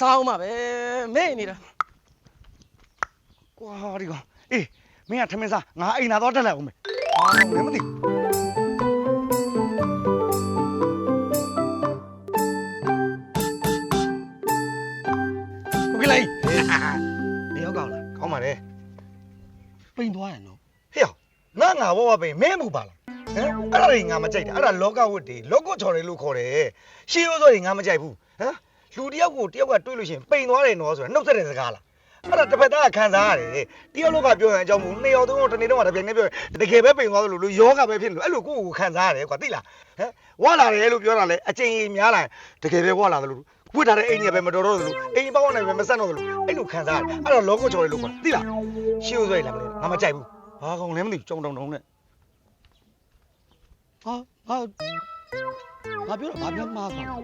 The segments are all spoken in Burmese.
စားအောင်ပါပဲမေ့နေတာကွာဒီကောင်အေးမင်းကထမင်းစားငါအိမ်သာတော့တက်လိုက်အောင်မယ်ဟာလည်းမသိဟုတ်ကဲ့လိုက်ဒီရောက်ကောင်းလားကောင်းပါလေပိန်သွားရနော်ဟေ့ရောက်ငါငါဘောဘပိန်မဲမှုပါလားဟမ်အဲ့ဒါတွေငါမကြိုက်တာအဲ့ဒါလောကဝတ်တွေလောကချော်တွေလို့ခေါ်တယ်ရှေးရိုးစောတွေငါမကြိုက်ဘူးဟမ် လူတယောက်ကိုတယောက်ကတွေးလို့ရှိရင်ပိန်သွားတယ်နော်ဆိုတာနှုတ်ဆက်တဲ့စကားလားအဲ့ဒါတစ်ဖက်သားကခံစားရတယ်တယောက်လောက်ကပြောရင်အကြောင်းမဟုတ်နှစ်ယောက်သုံးယောက်တစ်နေ့တော့တပြိုင်တည်းပြောရင်တကယ်ပဲပိန်သွားသလိုလူယောဂပဲဖြစ်လို့အဲ့လိုကိုယ့်ကိုယ်ခံစားရတယ်ကွာသိလားဟမ်ဝါလာတယ်လို့ပြောတာလေအချိန်ကြီးများလာရင်တကယ်ပဲဝါလာသလိုဝတ်ထားတဲ့အိမ်ကြီးပဲမတော်တော့သလိုအိမ်ပေါင်းနဲ့ပဲမဆက်တော့သလိုအဲ့လိုခံစားရတယ်အဲ့တော့လောကချော်တွေလို့ခေါ်တယ်သိလားရှေးရိုးစောတွေလည်းမလို့ငါမကြိုက်ဘူးဘာကောင်လဲမသိဘူးကြောင်တောင်တောင်နဲ့ဟာဟာ ငါပြောတာဘာပြောမှားသွားလဲ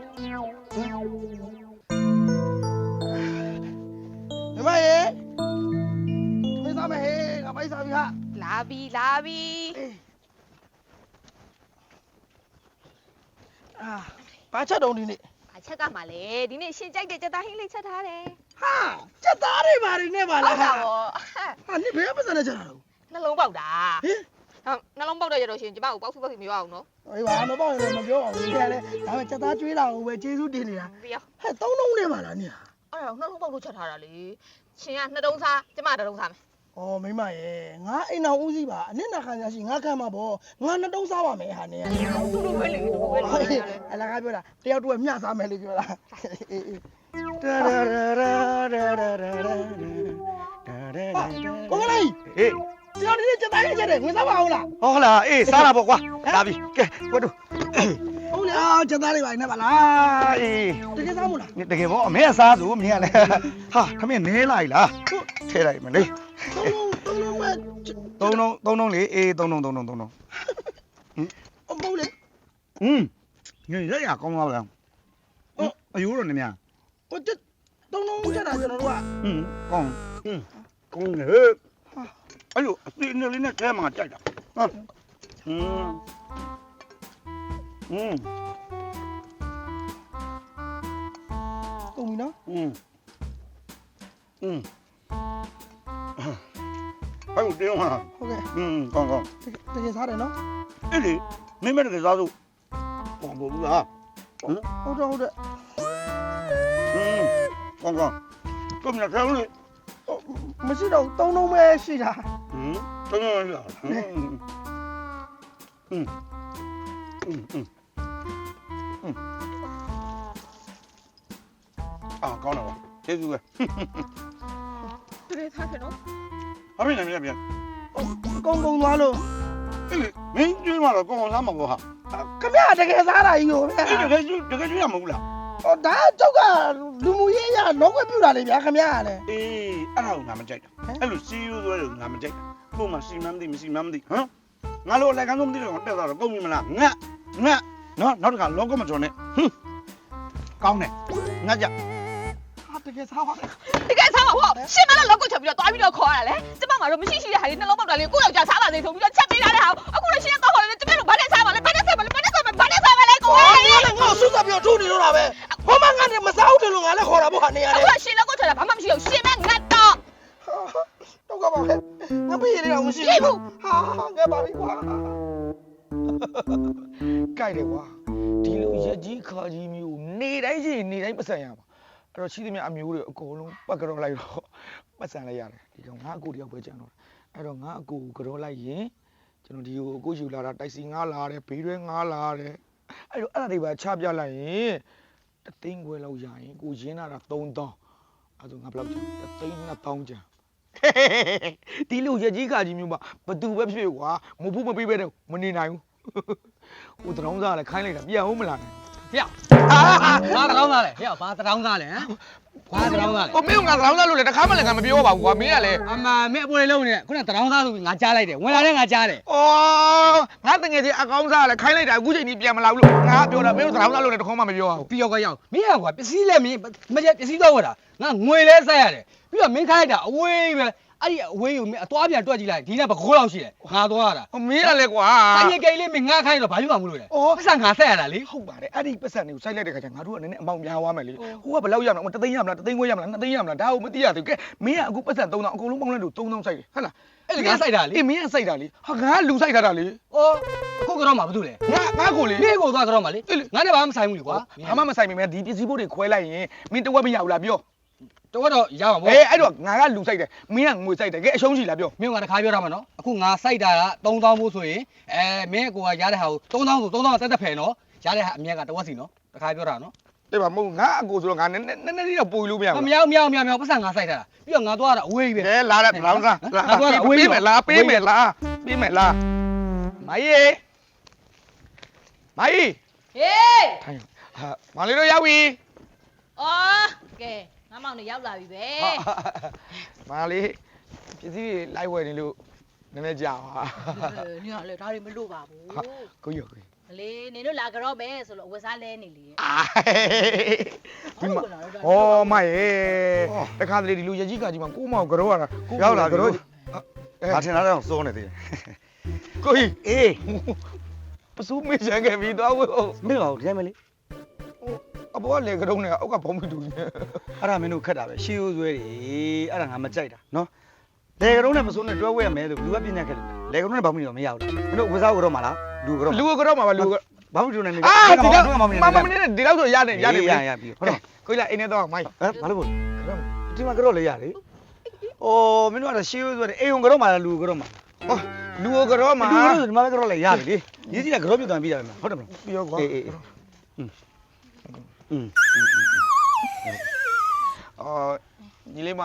မြမရေမင်းစားမယ်ဟေးငါပိုက်စားပြီဟာလာပြီလာပြီအာဘာချက်တုံးဒီနေ့အချက်ကမှလေဒီနေ့ရှင်ကြိုက်တဲ့ကြက်သားဟင်းလေးချက်ထားတယ်ဟာချက်သားတွေဘာတွေနဲ့ပါဟုလားတ်ဟာတာဗောဟာနင်ဘယ်မှာစနေကြတာလဲနှလုံးပေါက်တာဟင်ဟုတ် နှလုံးပေါက်တော့ရတော့ရှင်ကျမကိုပေါက်ဖူးပေါက်ဖူးမပြောအောင်နော်အေးပါမပေါ့ရင်လည်းမပြောအောင်ဒီကလည်းဒါပေမဲ့ချက်သားကျွေးတာကိုပဲကျေးဇူးတင်နေတာပြီးရောဟဲ့သုံးလုံးနဲ့ပါလားနင်ဟာအဲ့တော့နှလုံးပေါက်လို့ချက်ထားတာလေရှင်ကနှစ်တုံးစားကျမတစ်တုံးစားမယ်အော်မိမရဲ့ငါအိမ်တော်ဦးစီးပါအနစ်နာခံရရှိငါခံမှာပေါ့ငါနှစ်တုံးစားပါမယ်ဟာနင်သူတို့ပဲလေသူတို့ပဲလေဟေးအလကားပြောတာတယောက်တူကမျှစားမယ်လို့ပြောတာအေးအေးဒါဒါဒါဒါဒါဒါဒါကိုကလေးဟေးတယော က်ဒီနေ့ချက်သားရဲ့ချက်တယ်ဝင်စားပါအောင်လား ဟောလားအေးစားတာပေါ့ကွာလာပြီကဲဝတ်တို့ ဟုတ်လေအာချက်သားတွေပါနေပါလား အေး တကယ်စားမို့လား တကယ်ပေါ့အမေကစားသူမင်းကလည်းဟာခမင်းနဲလိုက်လားထဲလိုက်မလေး သုံးလုံးသုံးလုံးပဲ သုံးလုံးသုံးလုံးလေအေးသုံးလုံးသုံးလုံးသုံးလုံး အမို့လေ อืมညရရကောင်းပါလားဟုတ်အယူတော့နေများ ဟိုတက်သုံးလုံးချက်တာကျွန်တော်တို့က อืมကောင်းอืมကောင်းလေ အဲ့လိုအသိနေလေးနဲ့ကဲမှာကြိုက်တာဟာอืมอืม ကုန်ပြီနော် อืมอืมအဲ့လိုတင်းဟာ ဟုတ်ကဲ့ อืมကောင်းကောင်း တကယ်စားတယ်နော် အဲ့လေမင်းမတကယ်စားစို့ဟောဘူးလားဟမ် ဟုတ်တော့ဟုတ်တယ် อืมကောင်းကောင်းကိုမြတ်ထဲလို့ မရှိတော့သုံးလုံးပဲရှိတာ ဟမ်တော်တော်လားဟမ်อืมอืมอืมอืมအာကောင်းတော့ကျေးဇူးပဲ သူတွေထားခင်နော် အမေလည်းမြတ်ပြန် ကုန်းကုန်းသွားလို့ အဲ့လေမင်းကျွေးမှာတော့ကောင်းကောင်းစားမှာပေါ့ဟာ ခမရတကယ်စားတာကြီးကိုဗျာ အဲ့တကယ်ကျွေးတကယ်ကျွေးရမဟုတ်လား ဟောဒါကြောက်ကလူမှုရေးရတော့ခွင့်ပြုတာလေဗျာခမရကလည်း အေးအဲ့ဒါကိုငါမကြိုက်တာ ဟမ် အဲ့လိုစီးရိုးသွားတယ်ငါမကြိုက်တာ ကို့မှာစီမမ်းမသိမရှိမမ်းမသိဟမ်ငါလိုအလိုက်ကန်းဆုံးမသိတော့တက်သွားတော့ကုန်ပြီမလားငတ်ငတ်နော်နောက်တစ်ခါလောကမကျော်နဲ့ဟွန်းကောင်းတယ်ငတ်ကြဟာတကယ်စားပါလေတကယ်စားပါဟောရှင်မလည်းလောက်ကိုချက်ပြီးတော့တွားပြီးတော့ခေါ်ရတာလေကျမမှာတော့မရှိရှိတဲ့ဟာလေးနှလုံးပေါက်တာလေးကိုယ့်ယောက်ျားစားပါစေဆိုပြီးတော့ချက်ပေးထားတဲ့ဟာအခုလည်းရှင်ကတော့ခေါ်တယ်ကျမတို့ဘာနဲ့စားပါလဲဘာနဲ့စားပါလဲဘာနဲ့စားပါလဲဘာနဲ့စားပါလဲကိုငါလည်းငါ့ကိုစွတ်စပ်ပြီးတော့ထိုးနေလို့တာပဲဟောမငါနဲ့မစားဘူးတယ်လို့ငါလည်းခေါ်တာပေါ့ဟာနေရအခုလေကရှင်လောက်ကိုချက်တာဘာမှမရှိတော့ရှင်မင တ်တော့တော့ကပါပဲငါပြေးရတော့မရှိဘူးဟာငါပါပြီကွာကြိုက်တယ်ကွာဒီလိုရက်ကြီးခါကြီးမျိုးနေတိုင်းရှိနေတိုင်းပတ်စံရမှာအဲ့တော့ရှိသမျှအမျိုးတွေအကုန်လုံးပတ်ကြောလိုက်တော့ပတ်စံလိုက်ရတယ်ဒီတော့ငါအကူတယောက်ပဲကြံတော့အဲ့တော့ငါအကူကိုကြောလိုက်ရင်ကျွန်တော်ဒီကိုအကူယူလာတာတိုက်စီငါလာတယ်ဘေးတွဲငါလာတယ်အဲ့တော့အဲ့ဒါတွေပါချပြလိုက်ရင်တသိန်းခွဲလောက်ရရင်ကိုရင်းလာတာ3000အဲ့ဒါငါဘယ်လောက်ကျန်တသိန်း2000ကျန် ဒီလူရကြီးကကြီးမျိုးမှာဘသူပဲဖြစ်ဖြစ်ကွာမဖို့မပေးပဲတော့မနေနိုင်ဘူးဟိုတရောင်းစားလည်းခိုင်းလိုက်တာပြန်ဟုတ်မလားနဲ့ဟေ့ဘာတရောင်းသားလဲဟေ့ဘာတရောင်းသားလဲဟမ်ဘာတရောင်းသားလဲဟိုမင်းကငါသလောင်းသားလို့လေတခါမှလည်းငါမပြောပါဘူးကွာမင်းကလည်းအမမဲအပေါ်လေးလုံးနေခုနတရောင်းသားဆိုပြီးငါကြားလိုက်တယ်ဝင်လာတဲ့ငါကြားတယ်ဩငါတငယ်ချင်းအကောင်းစားလဲခိုင်းလိုက်တာအခုချိန်ကြီးပြန်မလာဘူးလို့ငါပြောတာမင်းတို့သလောင်းသားလို့လည်းတခေါမှမပြောပါဘူးပြီးတော့ကရောက်မင်းကကွာပစ္စည်းလဲမင်းမကျပစ္စည်းတော့ဝတ်တာငါငွေလဲဆက်ရတယ် ပြီးတော့မင်းခိုင်းလိုက်တာအဝေးပဲအဲ့ဒီအဝေးကိုမင်းအသွားပြန်တွက်ကြည့်လိုက်ဒီနေ့ဘကိုးလောက်ရှိတယ်ငါသွားရတာဟိုမင်းကလည်းကွာတိုင်းကိန်းလေးမင်းငါခိုင်းတော့ဘာလို့မှမလို့လဲအော်ပတ်စံငါဆက်ရတာလေဟုတ်ပါတယ်အဲ့ဒီပတ်စံတွေကိုစိုက်လိုက်တဲ့ခါကျငါတို့ကနည်းနည်းအမောင်များသွားမယ်လေဟိုကဘယ်လောက်ရမလဲတသိန်းရမလားတသိန်းခွဲရမလားနှစ်သိန်းရမလားဒါကိုမသိရသေးဘူးကဲမင်းကအခုပတ်စံ3000အကုန်လုံးပေါင်းလိုက်လို့3000စိုက်တယ်ဟုတ်လားအဲ့ဒီငါစိုက်တာလေအေးမင်းကစိုက်တာလေဟာငါလူစိုက်ထားတာလေအော်အခုကတော့မှဘာလို့လဲငါငါကိုလေမင်းကိုသွားကတော့မှလေငါနဲ့ဘာမှမဆိုင်ဘူးလေကွာဘာမှမဆိုင်မိမဲ့ဒီပစ္စည်းဘုတ်တွေခွဲလိုက်ရင်မင်းတဝက်မရဘူးလားပြော တော့တော့ရပါဘောအေးအဲ့တော့ငါကလူစိုက်တယ်မင်းကငွေစိုက်တယ်ကဲအရှုံးရှိလားပြောမင်းကတခါပြောတာမနော်အခုငါစိုက်တာက3000ဖို့ဆိုရင်အဲမင်းကိုကရတဲ့ဟာကို3000ဆို3000တက်တက်ဖယ်နော်ရတဲ့ဟာအမြက်ကတဝက်စီနော်တခါပြောတာနော်အေးပါမဟုတ်ငါအကိုဆိုတော့ငါနည်းနည်းနည်းနည်းတော့ပူလို့မရအဘူးမြောက်မြောက်မြောက်မြောက်ပတ်စံငါစိုက်တာပြီးတော့ငါသွားတာအဝေးပဲကဲလာတဲ့လောင်းစားလာငါသွားတာအဝေးပေးမယ်လားပေးမယ်လားပေးမယ်လားမကြီးမကြီးဟေးထိုင်ဟာမလေးတို့ရောက်ပြီအော်ကဲ ငါမောင်နေရောက်လာပြီပဲမလေးပစ္စည်းတွေလိုက်ဝယ်နေလို့နည်းနည်းကြာပါညောင်လေဒါတွေမလို့ပါဘူးကိုရကိုရမလေးနင်တို့လာကြတော့မယ်ဆိုလို့အဝတ်စားလဲနေလေအာဒီမှာဩမရဲ့တခါတလေဒီလူရကြီးကကြီးမှာကိုမောင်ကြောရတာရောက်လာပြီကြောငါထင်တာတော့စိုးနေသေးတယ်ကိုကြီးအေးပစိုးမေးချင်ခဲ့ပြီတော့ဟုတ်မင်းတော့ဒီတိုင်းမလေး အပေါ်ကလေကတုံးနဲ့အောက်ကဘုံမီတူနေအဲ့ဒါမင်းတို့ခက်တာပဲရှေးရိုးဆွဲတွေအဲ့ဒါငါမကြိုက်တာနော်လေကရုံးနဲ့မစိုးနဲ့တွဲဝဲရမယ်လို့လူကပြညာခက်တယ်လေကရုံးနဲ့ဘာမှမလုပ်မရဘူးလားမင်းတို့ဝစားကတော့မလားလူကတော့လူကတော့မှာပါလူကဘာမှမလုပ်နိုင်ဘူးအာဒီတော့မမမမမမနေဒီတော့ဆိုရတယ်ရတယ်ရရပြီဟုတ်တော့ကိုလာအိမ်နဲ့တော့မိုင်းဟမ်ဘာလို့ဘဒီမှာကတော့လေရတယ်အိုးမင်းတို့ကရှေးရိုးဆွဲတယ်အိမ်ုံကတော့မလားလူကတော့မလားဟောလူကတော့မှာလူကတော့ဒီမှာကတော့လေရတယ်လေရေးကြည့်တာကတော့ပြသွားပြီးရတယ်ဟုတ်တယ်မလားပြောကွာအေးအေး อืม အော်ညီလေးမ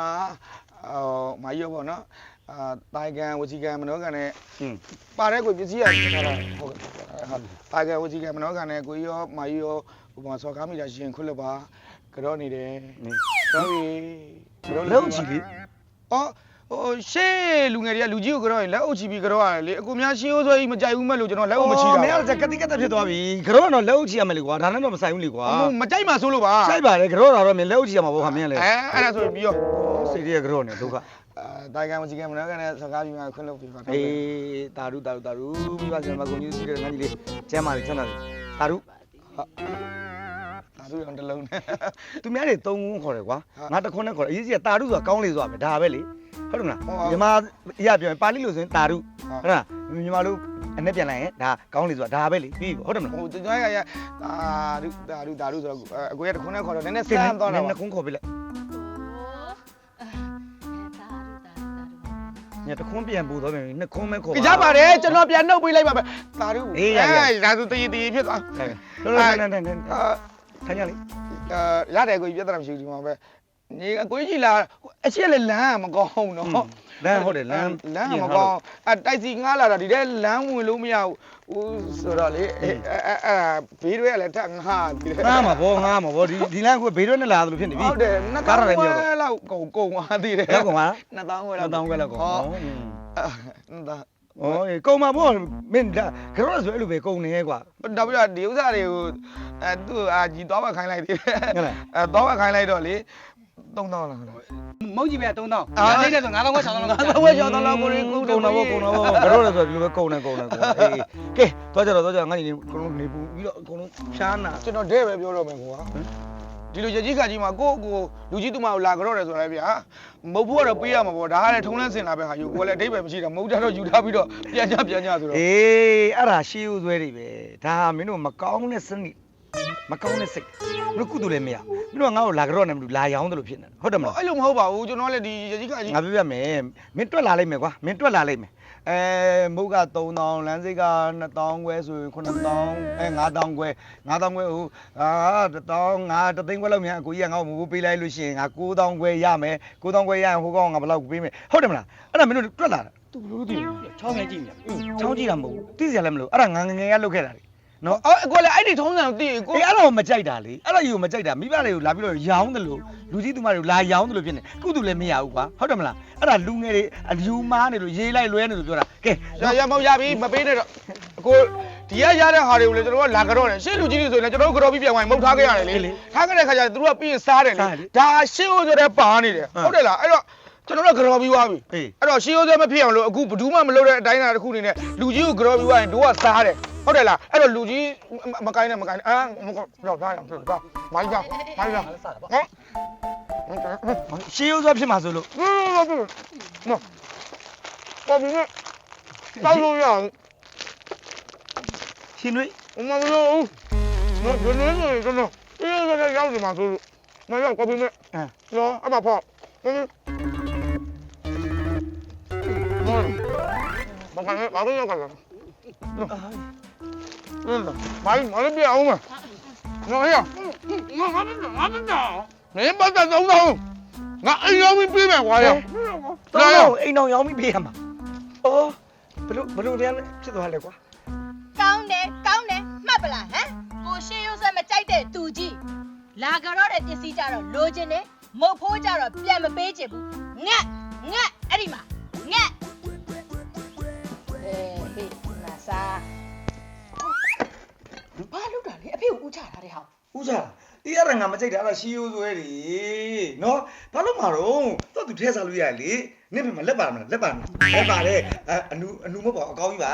အော်မာကြီးရောပေါ့နော်အာတိုင်ကန်ဝစီကန်မနောကန်နဲ့ อืม ပါတဲ့ကိုပစ္စည်းရထားတာဟုတ်ကဲ့ဟာတိုင်ကန်ဝစီကန်မနောကန်နဲ့ကိုရောမာကြီးရောဟိုမှာစော်ကားမိတာရှင်ခွတ်လို့ပါကြောနေတယ်တော်ပြီ လုံးချီလေ အော် ဟိုရှေးလူငယ်တွေကလူကြီးကိုကြောရင်လက်အုပ်ချပြီးကြောရတယ်လေအကူများရှင်းရိုးဆွဲကြီးမကြိုက်ဘူးမဲ့လို့ကျွန်တော်လက်အုပ်မချီတာမင်းကကတိကတ်ဖြစ်သွားပြီကတော့တော့လက်အုပ်ချီရမယ်လေကွာဒါနဲ့တော့မဆိုင်ဘူးလေကွာမကြိုက်မှဆိုလို့ပါဆိုင်ပါတယ်ကတော့တော့မင်းလက်အုပ်ချီရမှာပေါ့ခါမင်းလေအဲအဲ့ဒါဆိုပြီးရောစိတ်ရကတော့နေဒုက္ခအဲတိုင်ကန်ဝစီကန်မနောကန်နဲ့စော်ကားပြီးမှခွတ်လို့ပြပါတော့အေးတာရုတာရုတာရုပြီးပါစံမကုန်ကြီးစီးတဲ့ငါကြီးလေးကျမ်းပါလေချမ်းသာလေတာရုဒါဆိုရင်တလုံးနဲ့သူများတွေသုံးခုခေါ်တယ်ကွာငါတခွန်းနဲ့ခေါ်တယ်အရေးကြီးကတာရုဆိုတာကောင်းလေဆိုတာပဲဒါပဲလေ ဟုတ်တယ်မလားမြန်မာအရာပြောရင်ပါဠိလိုဆိုရင်တာရုဟုတ်လားမြန်မာလိုအနဲ့ပြန်လိုက်ရင်ဒါကောင်းလေဆိုတာဒါပဲလေပြီးဟုတ်တယ်မလားဟိုကျွန်တော်ရရဒါဒုဒါဒုဒါဒုဆိုတော့အကိုရတခုနဲ့ခေါ်တော့နည်းနည်းဆန်းသွားတော့နှစ်ခုခေါ်ပြလိုက်ညတခွန်းပြန်ပူတော့ပြန်နှစ်ခွန်းမဲခေါ်ကြပါတယ်ကျွန်တော်ပြန်နှုတ်ပေးလိုက်ပါမယ်ဒါဒုဒါဆိုတည်တည်ဖြစ်သွားလောလောဆန်းဆန်းဆန်းထိုင်ရလေအာရတယ်ကိုပြဿနာမရှိဘူးဒီမှာပဲ ညီအကိုကြီးလာအချက်လည်းလမ်းမကောင်းနော်လမ်းဟုတ်တယ်လမ်းလမ်းမကောင်းအတိုက်စီငားလာတာဒီထဲလမ်းဝင်လို့မရဘူးဆိုတော့လေအဲအဲဘေးတွေကလည်းထက်ငားဒီထဲငားမှာဗောငားမှာဗောဒီဒီလမ်းကဘေးရွက်နဲ့လာသလိုဖြစ်နေပြီဟုတ်တယ်နှစ်တောင်းဝဲလောက်ကုန်ကုန်သွားသေးတယ်ရောက်ကောင်ပါနှစ်တောင်းဝဲလာလောက်တောင်းခွဲလောက်ကောင်ဟောဩနှစ်တောင်းဩကုံမှာဗောမင်းဒါကတော့ဆိုအဲ့လိုပဲကုံနေကွာတော့ပြီးတော့ဒီဥစ္စာတွေကိုအဲသူ့အာကြီးသွားမခိုင်းလိုက်သေးတယ်ဟုတ်လားအဲသွားမခိုင်းလိုက်တော့လေ 3000လားမုတ်ကြီးပဲ3000အာငါတိတ်တဲ့ဆို9000ခွဲ6000လောက်3000ဝဲကျော်တော့လောက်ကိုကုန်ကုံတော့ဗောကုံတော့ဗောကတော့ဆိုဒီလိုပဲကုံနေကုံနေကုံနေအေးကဲသွားကြတော့သွားကြငါညီနေကုံလုံးနေပူပြီးတော့အကုန်လုံးဖြားနာကျွန်တော်တဲ့ပဲပြောတော့မယ်ကွာဒီလိုရကြီးကကြီးမှာကိုယ့်ကိုလူကြီးတူမကိုလာကြော့တယ်ဆိုရဲဗျာမဟုတ်ဘူးကတော့ပေးရမှာပေါ့ဒါကလည်းထုံးလန်းစင်လာပဲဟာယူကိုလည်းအတိတ်ပဲမရှိတာမဟုတ်တော့ယူထားပြီးတော့ပြန်ကြပြန်ကြဆိုတော့အေးအဲ့ဒါရှေးဦးဆွဲတွေပဲဒါမင်းတို့မကောင်းတဲ့စနစ် မကောင်းတဲ့စိတ်မင်းကုသိုလ်လည်းမရမင်းတို့ငါ့ကိုလာကြော့နေမလို့လာရောင်းတယ်လို့ဖြစ်နေဟုတ်တယ်မလားအဲ့လိုမဟုတ်ပါဘူးကျွန်တော်လည်းဒီရကြီးကကြီးငါပြပြမယ်မင်းတွက်လာလိုက်မယ်ကွာမင်းတွက်လာလိုက်မယ်အဲမုတ်က3000လမ်းစိတ်က2000ခွဲဆိုရင်9000အဲ9000ခွဲ9000ခွဲဟိုအာ1000ငါတသိန်းခွဲလောက်မြန်အကိုကြီးကငါ့ကိုမူပေးလိုက်လို့ရှိရင်ငါ9000ခွဲရမယ်9000ခွဲရရင်ဟိုကောင်ကငါဘယ်လောက်ပေးမယ်ဟုတ်တယ်မလားအဲ့ဒါမင်းတို့တွက်လာတာသူဘလို့ဒီချောင်းငယ်ကြည့်မြချောင်းကြည့်တာမဟုတ်ဘူးသိစရာလည်းမလိုအဲ့ဒါငါငငယ်ကလုပ်ခဲ့တာလေ နော်အော်ကိုလည်းအဲ့ဒီထုံးစံကိုသိကို အေးအဲ့တော့မကြိုက်တာလေအဲ့တော့ယူမကြိုက်တာမိဘတွေကိုလာပြီးတော့ရောင်းတယ်လို့လူကြီးသူမတွေကိုလာရောင်းတယ်လို့ဖြစ်နေကုသူလည်းမရဘူးကွာဟုတ်တယ်မလားအဲ့ဒါလူငယ်တွေအလူမားနေလို့ရေးလိုက်လွဲနေလို့ပြောတာကဲရရမောင်ရပြီမပေးနဲ့တော့ကိုဒီကရတဲ့ဟာတွေကိုလည်းကျွန်တော်ကလာကြတော့တယ်ရှေ့လူကြီးတွေဆိုရင်လည်းကျွန်တော်တို့ကြော်ပြီးပြန်ဝင်မုတ်ထားခဲ့ရတယ်လေထားခဲ့တဲ့ခါကျသူတို့ကပြီးရင်စားတယ်လေဒါရှေ့ဦးဆိုတဲ့ပါနေတယ်ဟုတ်တယ်လားအဲ့တော့ကျွန်တော်တို့ကြော်ပြီးသွားပြီအဲ့တော့ရှေ့ဦးဆိုမဖြစ်အောင်လို့အခုဘယ်သူမှမလုပ်တဲ့အတိုင်းအတာတစ်ခုနေနဲ့လူကြီးကိုကြော်ပြီးသွားရင်တို့ကစားတယ် ဟုတ်တယ်လားအဲ့တော့လူကြီးမကိုင်းနဲ့မကိုင်းနဲ့အာတော့ဒါရအောင်ဒါမိုင်းပါမိုင်းပါဟမ်ရှေးရိုးစွာဖြစ်မှာဆိုလို့နော်ပေါ်ပြီးနဲ့တောက်လို့ရအောင်ရှင်တွေအမမလို့နော်ဒီနေ့ဆိုရင်တော့အေးကရောက်နေမှာဆိုလို့မရောက်ပေါ်ပြီးနဲ့အဲနော်အမဖောက်မကန်ဘာလို့ရောက်ကြလဲ မိုင်းမလေးပြအောင်မနော်ဟေ့ငါငါငါနော်နေပတ်သက်သုံးဆောင်ငါအိမ်ရောက်ပြီးပြေးမယ်ကွာရောက်တော့အိမ်တော်ရောက်ပြီးပြေးရမှာအော်ဘလို့ဘလို့ပြန်ဖြစ်သွားလဲကွာကောင်းတယ်ကောင်းတယ်မှတ်ပလားဟမ်ကိုရှေးရုပ်ဆက်မကြိုက်တဲ့သူကြီးလာကြတော့တဲ့ပစ္စည်းကြတော့လိုချင်တယ်မုတ်ဖိုးကြတော့ပြန်မပေးချင်ဘူးငက်ငက်အဲ့ဒီမှာငက်အေးဟေးမစား ဘာလုပ်တာလဲအဖေကိုဥချထားတဲ့ဟာ ဦးစားအေးအဲ့ဒါငါမကြိုက်တာအဲ့ဒါရှေးရိုးစွဲလေနော်ဘာလို့မှာတော့တော့သူထဲစားလို့ရတယ်လေနင့်ဖေမလက်ပါမလားလက်ပါမလားလက်ပါတယ်အနူအနူမပေါ့အကောင်းကြီးပါ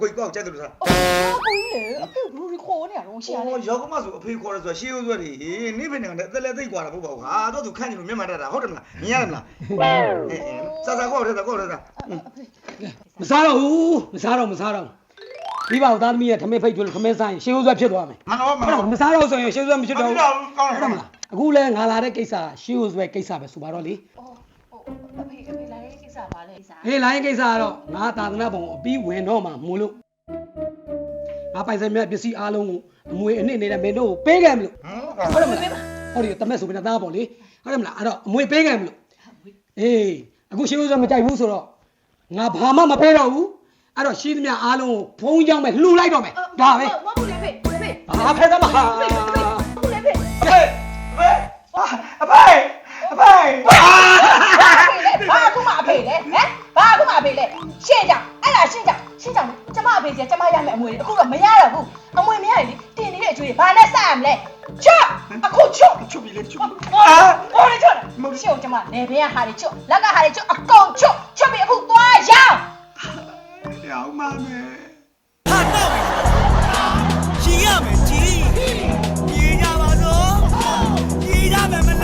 ကိုကြီးကောက်ကြက်တယ်လို့စား အော်ကိုကြီးလေအဖေကိုဘယ်လိုခေါ်နေရတော့ရှေ့ရလဲ အော်ရောက်မှဆိုအဖေခေါ်ရဲဆိုရှေးရိုးစွဲလေနင့်ဖေနဲ့အသက်လည်းသိပ်กว่าတာမဟုတ်ပါဘူးဟာတော့သူခန့်နေလို့မျက်မှန်တတ်တာဟုတ်တယ်မလားမြင်ရတယ်မလားအေးအေးစားစားကောက်ထဲစားကောက်ထဲစား မစားတော့ဘူးမစားတော့မစားတော့ ဒီပါဦးသားသမီးရဲ့ထမင်းဖိတ်ကျွလို့ထမင်းဆိုင်ရှေးဥစွဲဖြစ်သွားမယ်မနော်မဟုတ်နော်တော့မစားတော့ဆိုရင်ရှေးဥစွဲမဖြစ်တော့ဘူးမဖြစ်တော့ဘူးကောင်းတယ်ဟုတ်တယ်မလားအခုလဲငါလာတဲ့ကိစ္စရှေးဥစွဲကိစ္စပဲဆိုပါတော့လေဟိုအဖေအဖေလာတဲ့ကိစ္စပါလဲကိစ္စဟေးလိုင်းကိစ္စကတော့ငါသာသနာပုံအပြီးဝင်တော့မှမို့လို့ငါပိုင်ဆိုင်မြတ်ပစ္စည်းအားလုံးကိုအမွေအနှစ်နေတဲ့မင်းတို့ကိုပေးခဲ့မလို့ဟမ်ဟုတ်တယ်မလားဟုတ်တယ်တမက်ဆိုပြီးသားပေါ့လေဟုတ်တယ်မလားအဲ့တော့အမွေပေးခဲ့မလို့အေးအခုရှေးဥစွဲမကြိုက်ဘူးဆိုတော့ငါဘာမှမပေးတော့ဘူး အဲ့တော့ရှိသမျှအားလုံးကိုဖုံးကြောင်းပဲလှူလိုက်တော့မယ်ဒါပဲမဟုတ်ဘူးလေဖေဖေဘာဖဲသမားဟာဖေဖေဟုတ်လေဖေအဖေအဖေအဖေဘာခုမှအဖေလဲဟမ်ဘာခုမှအဖေလဲရှင်းကြအဲ့ဒါရှင်းကြရှင်းကြကျမအဖေစီကျမရမယ်အမွေလေးအခုတော့မရတော့ဘူးအမွေမရရင်လေတင်နေတဲ့အကျွေးဘာနဲ့စရမလဲချွတ်အခုချွတ်ချုပ်ပြီလေချုပ်အာဟိုလေချွတ်ရှင်းကျမလေဘဲဟာတွေချွတ်လက်ကဟာတွေချွတ်အကုန်ချွတ်ချွ ရောင်းပါမယ်ဟာတော့ရှင်ရမယ်ကြီးကြီးကြပါစို့ကြီးကြမယ်